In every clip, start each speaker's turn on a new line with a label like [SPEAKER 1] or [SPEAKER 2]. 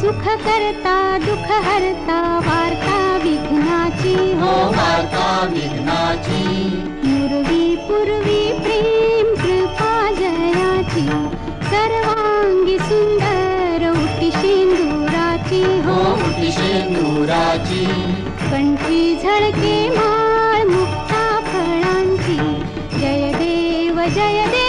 [SPEAKER 1] सुख करता दुख हरता वार्ता विघ्नाची हो.
[SPEAKER 2] हो वार्ता विघ्नाची.
[SPEAKER 1] पूर्वी पूर्वी प्रेम कृपा जयाची. सर्वांगी सुंदर उटी शेंदुराची
[SPEAKER 2] हो.
[SPEAKER 1] हो
[SPEAKER 2] उटी शेंदुराची.
[SPEAKER 1] कंठी झळके माळ मुक्ता फळांची. जय देव जय देव.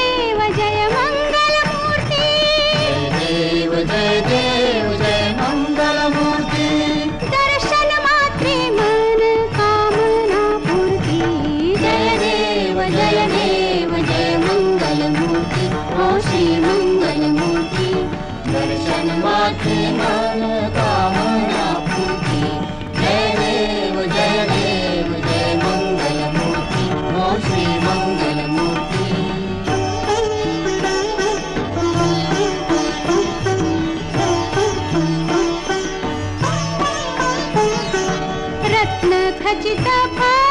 [SPEAKER 1] te tapar.